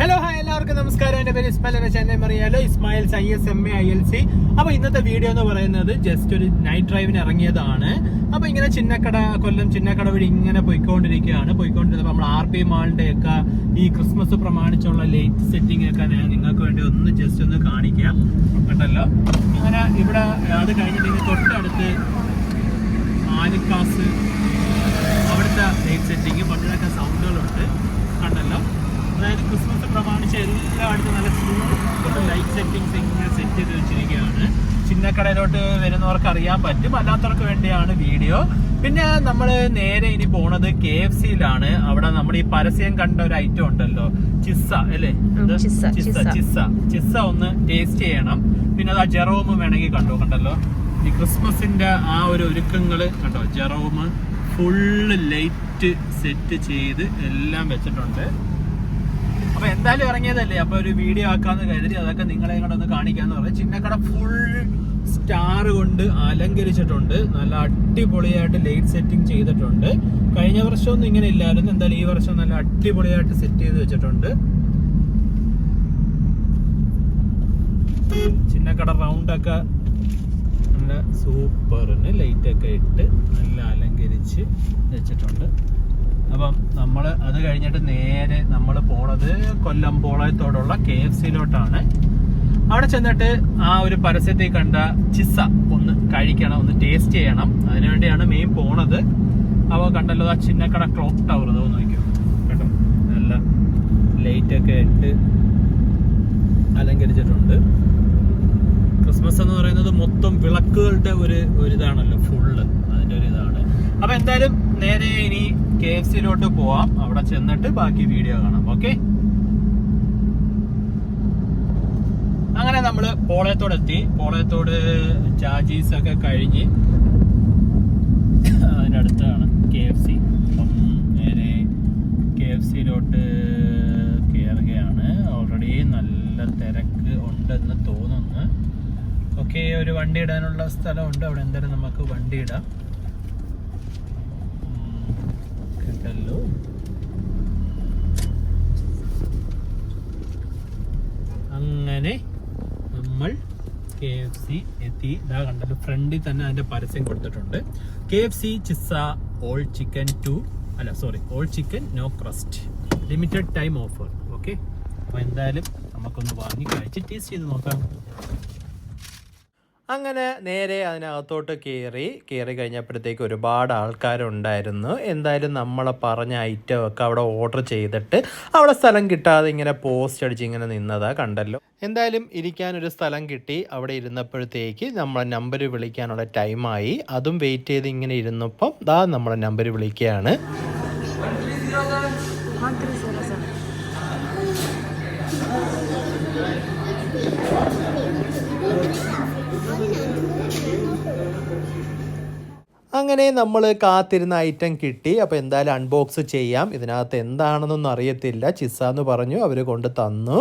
Hello hi എല്ലാവർക്കും നമസ്കാരം. എന്റെ പേര് ഇസ്മായിൽ എന്ന ചാനൽ അറിയാലോ. Ismail I S M A I L C. അപ്പൊ ഇന്നത്തെ വീഡിയോ എന്ന് പറയുന്നത് ജസ്റ്റ് ഒരു നൈറ്റ് ഡ്രൈവിന് ഇറങ്ങിയതാണ്. അപ്പൊ ഇങ്ങനെ ചിന്നക്കട കൊല്ലം ചിന്നക്കട വഴി ഇങ്ങനെ പോയിക്കൊണ്ടിരിക്കുകയാണ്. പോയിക്കൊണ്ടിരുന്നപ്പോൾ നമ്മൾ ആർ പി മാളിന്റെ ഒക്കെ ഈ ക്രിസ്മസ് പ്രമാണിച്ചുള്ള ലൈറ്റ് സെറ്റിംഗ് ഒക്കെ ഞാൻ നിങ്ങൾക്ക് വേണ്ടി ഒന്ന് ജസ്റ്റ് ഒന്ന് കാണിക്കാം. കേട്ടല്ലോ അങ്ങനെ ഇവിടെ അത് കഴിഞ്ഞിട്ട് തൊട്ടടുത്ത് ആലിക്കാസ് അവിടുത്തെ ലൈറ്റ് സെറ്റിങ് പണ്ടൊക്കെ സൗണ്ടുകളുണ്ട് പ്രമാണിച്ച് എല്ലായിടത്തും നല്ല സൂപ്പർ ലൈറ്റ് സെറ്റിങ്സ് ഇങ്ങനെ സെറ്റ് ചെയ്ത് വെച്ചിരിക്കുകയാണ് ചിന്നക്കടയിലോട്ട് വരുന്നവർക്ക് അറിയാൻ പറ്റും അല്ലാത്തവർക്ക് വേണ്ടിയാണ് വീഡിയോ പിന്നെ നമ്മൾ നേരെ ഇനി പോണത് കെ എഫ് സിയിലാണ് അവിടെ നമ്മൾ ഈ പരസ്യം കണ്ട ഒരു ഐറ്റം ഉണ്ടല്ലോ ചിസ്സ അല്ലേ ചിസ്സ, ചിസ്സ ചിസ്സ. ചിസ്സ ചിസ്സ ഒന്ന് ടേസ്റ്റ് ചെയ്യണം പിന്നെ അത് ആ ജെറോമ് വേണമെങ്കിൽ കണ്ടോ കണ്ടല്ലോ ഈ ക്രിസ്മസിന്റെ ആ ഒരു ഒരുക്കങ്ങൾ കണ്ടോ ജെറോമ് ഫുള്ള് ലൈറ്റ് സെറ്റ് ചെയ്ത് എല്ലാം വെച്ചിട്ടുണ്ട് അപ്പൊ എന്തായാലും ഇറങ്ങിയതല്ലേ? അപ്പൊ ഒരു വീഡിയോ ആക്കാന്ന് കരുതി അതൊക്കെ നിങ്ങളെ കൂടെ ഒന്ന് കാണിക്കാന്ന് പറഞ്ഞു ചിന്നക്കട ഫുൾ സ്റ്റാർ കൊണ്ട് അലങ്കരിച്ചിട്ടുണ്ട്. നല്ല അടിപൊളിയായിട്ട് ലൈറ്റ് സെറ്റിംഗ് ചെയ്തിട്ടുണ്ട്. കഴിഞ്ഞ വർഷമൊന്നും ഇങ്ങനെ ഇല്ലായിരുന്നു. എന്തായാലും ഈ വർഷം നല്ല അടിപൊളിയായിട്ട് സെറ്റ് ചെയ്ത് വെച്ചിട്ടുണ്ട്. ചിന്നക്കട റൗണ്ട് ഒക്കെ നല്ല സൂപ്പറിന് ലൈറ്റ് ഒക്കെ ഇട്ട് നല്ല അലങ്കരിച്ച് വെച്ചിട്ടുണ്ട്. അപ്പം നമ്മൾ അത് കഴിഞ്ഞിട്ട് നേരെ നമ്മൾ പോണത് കൊല്ലം പോളയത്തോടുള്ള കെ എഫ് സിയിലോട്ടാണ് അവിടെ ചെന്നിട്ട് ആ ഒരു പരസ്യത്തിൽ കണ്ട ചിസ്സ ഒന്ന് കഴിക്കണം ഒന്ന് ടേസ്റ്റ് ചെയ്യണം. അതിനുവേണ്ടിയാണ് മെയിൻ പോണത്. അപ്പോൾ കണ്ടല്ലോ ആ ചിന്നക്കട ക്ലോക്ക് ടവർ ഇതോ നോക്കിയോ? കേട്ടോ നല്ല ലൈറ്റ് ഒക്കെ ഇട്ട് അലങ്കരിച്ചിട്ടുണ്ട്. ക്രിസ്മസ് എന്ന് പറയുന്നത് മൊത്തം വിളക്കുകളുടെ ഒരു ഒരു ഇതാണല്ലോ ഫുള്ള് അതിന്റെ ഒരു ഇതാണ്. അപ്പൊ എന്തായാലും നേരെ ഇനി കെ എഫ് സിയിലോട്ട് പോവാം. അവിടെ ചെന്നിട്ട് ബാക്കി വീഡിയോ കാണാം. ഓക്കെ അങ്ങനെ നമ്മൾ പോളയത്തോട് എത്തി. പോളയത്തോട് ചാർജീസ് ഒക്കെ കഴിഞ്ഞ് അതിനടുത്താണ് കെ എഫ് സി. അപ്പം നേരെ കെ എഫ് സിയിലോട്ട് കയറുകയാണ് ഓൾറെഡി നല്ല തിരക്ക് ഉണ്ടെന്ന് തോന്നുന്നു. ഓക്കെ ഒരു വണ്ടി ഇടാനുള്ള സ്ഥലമുണ്ട്. അവിടെ എന്തായാലും നമുക്ക് വണ്ടി ഇടാം. കേട്ടല്ലോ അങ്ങനെ നമ്മൾ കെ എഫ് സി എത്തി. ഇതാ കണ്ടല്ലോ ഫ്രണ്ടിൽ തന്നെ അതിന്റെ പരസ്യം കൊടുത്തിട്ടുണ്ട്. K F C chizza all chicken to അല്ല sorry all chicken no crust limited time offer okay അപ്പോൾ എന്തായാലും നമുക്കൊന്ന് വാങ്ങി കഴിച്ച് ടേസ്റ്റ് ചെയ്ത് നോക്കാം. അങ്ങനെ നേരെ അതിനകത്തോട്ട് കയറി കയറി കഴിഞ്ഞപ്പോഴത്തേക്ക് ഒരുപാട് ആൾക്കാരുണ്ടായിരുന്നു. എന്തായാലും നമ്മളെ പറഞ്ഞ ഐറ്റം ഒക്കെ അവിടെ ഓർഡർ ചെയ്തിട്ട് അവിടെ സ്ഥലം കിട്ടാതെ ഇങ്ങനെ പോസ്റ്റ് അടിച്ച് ഇങ്ങനെ നിന്നതാ കണ്ടല്ലോ. എന്തായാലും ഇരിക്കാനൊരു സ്ഥലം കിട്ടി. അവിടെ ഇരുന്നപ്പോഴത്തേക്ക് നമ്മളെ നമ്പർ വിളിക്കാനുള്ള ടൈമായി അതും വെയിറ്റ് ചെയ്ത് ഇങ്ങനെ ഇരുന്നപ്പം ദാ നമ്മളെ നമ്പർ വിളിക്കുകയാണ്. അങ്ങനെ നമ്മൾ കാത്തിരുന്ന ഐറ്റം കിട്ടി? അപ്പോൾ എന്തായാലും അൺബോക്സ് ചെയ്യാം. ഇതിനകത്ത് എന്താണെന്നൊന്നും അറിയത്തില്ല. ചിസ്സ എന്ന് പറഞ്ഞു അവർ കൊണ്ട് തന്നു.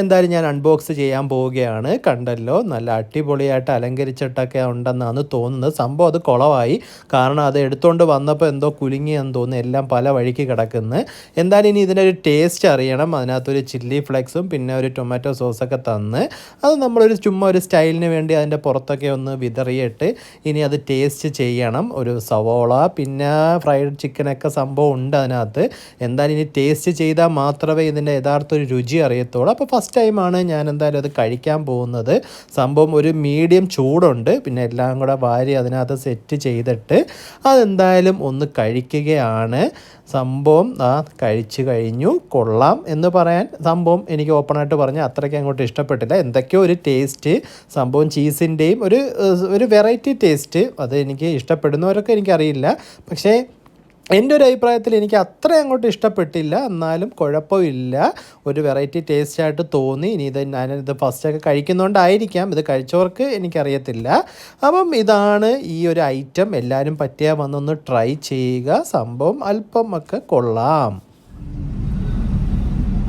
എന്തായാലും ഞാൻ അൺബോക്സ് ചെയ്യാൻ പോവുകയാണ്. കണ്ടല്ലോ നല്ല അടിപൊളിയായിട്ട് അലങ്കരിച്ചിട്ടൊക്കെ ഉണ്ടെന്നാണ് തോന്നുന്നത്. സംഭവം അത് കുളമായി കാരണം അത് എടുത്തുകൊണ്ട് വന്നപ്പോൾ എന്തോ കുലുങ്ങിയെന്ന് തോന്നുന്നു. എല്ലാം പല വഴിക്ക് കിടക്കുന്നു. എന്തായാലും ഇനി ഇതിന്റെ ഒരു ടേസ്റ്റ് അറിയണം. അതിനകത്തൊരു ചില്ലി ഫ്ലെക്സും പിന്നെ ഒരു ടൊമാറ്റോ സോസൊക്കെ തന്ന്. അത് നമ്മളൊരു ചുമ്മാ ഒരു സ്റ്റൈലിന് വേണ്ടി അതിന്റെ പുറത്തൊക്കെ ഒന്ന് വിതറിയിട്ട് ഇനി അത് ടേസ്റ്റ് ചെയ്യണം. ഒരു സവോള പിന്നെ ഫ്രൈഡ് ചിക്കനൊക്കെ സംഭവം ഉണ്ട് അതിനകത്ത്. എന്തായാലും ഇനി ടേസ്റ്റ് ചെയ്താൽ മാത്രമേ ഇതിന്റെ യഥാർത്ഥ ഒരു രുചി അറിയത്തുള്ളൂ. അപ്പോൾ ഫസ്റ്റ് ടൈമാണ് ഞാൻ എന്തായാലും അത് കഴിക്കാൻ പോകുന്നത്. സംഭവം ഒരു മീഡിയം ചൂടുണ്ട്. പിന്നെ എല്ലാം കൂടെ വാരി അതിനകത്ത് സെറ്റ് ചെയ്തിട്ട് അതെന്തായാലും ഒന്ന് കഴിക്കുകയാണ്. സംഭവം ആ കഴിച്ചു കഴിഞ്ഞു കൊള്ളാം എന്ന് പറയാൻ സംഭവം എനിക്ക് ഓപ്പണായിട്ട് പറഞ്ഞാൽ അത്രയ്ക്ക് അങ്ങോട്ട് ഇഷ്ടപ്പെട്ടില്ല. എന്തൊക്കെയോ ഒരു ടേസ്റ്റ് സംഭവം ചീസിന്റെയും ഒരു ഒരു വെറൈറ്റി ടേസ്റ്റ് അത് എനിക്ക് ഇഷ്ടപ്പെടുന്നവരൊക്കെ എനിക്കറിയില്ല. പക്ഷേ എന്റെ ഒരു അഭിപ്രായത്തിൽ എനിക്ക് അത്ര അങ്ങോട്ട് ഇഷ്ടപ്പെട്ടില്ല. എന്നാലും കുഴപ്പമില്ല. ഒരു വെറൈറ്റി ടേസ്റ്റ് ആയിട്ട് തോന്നി. ഇനി ഇത് ഞാനിത് ഫസ്റ്റൊക്കെ കഴിക്കുന്നതുകൊണ്ടായിരിക്കാം ഇത് കഴിച്ചവർക്ക് എനിക്കറിയത്തില്ല. അപ്പം ഇതാണ് ഈ ഒരു ഐറ്റം എല്ലാവരും പറ്റിയാൽ വന്നൊന്ന് ട്രൈ ചെയ്യുക. സംഭവം അല്പം ഒക്കെ കൊള്ളാം.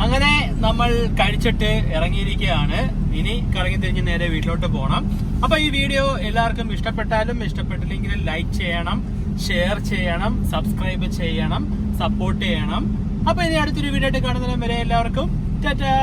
അങ്ങനെ നമ്മൾ കഴിച്ചിട്ട് ഇറങ്ങിയിരിക്കുകയാണ്. ഇനി കറങ്ങി തിരിഞ്ഞ് നേരെ വീട്ടിലോട്ട് പോകണം അപ്പൊ ഈ വീഡിയോ എല്ലാവർക്കും ഇഷ്ടപ്പെട്ടാലും ഇഷ്ടപ്പെട്ടില്ലെങ്കിലും ലൈക്ക് ചെയ്യണം. ഷെയർ ചെയ്യണം സബ്സ്ക്രൈബ് ചെയ്യണം സപ്പോർട്ട് ചെയ്യണം. അപ്പൊ ഇനി അടുത്തൊരു വീഡിയോ ആയിട്ട് കാണുന്നതിന് വരെ എല്ലാവർക്കും ടാറ്റാ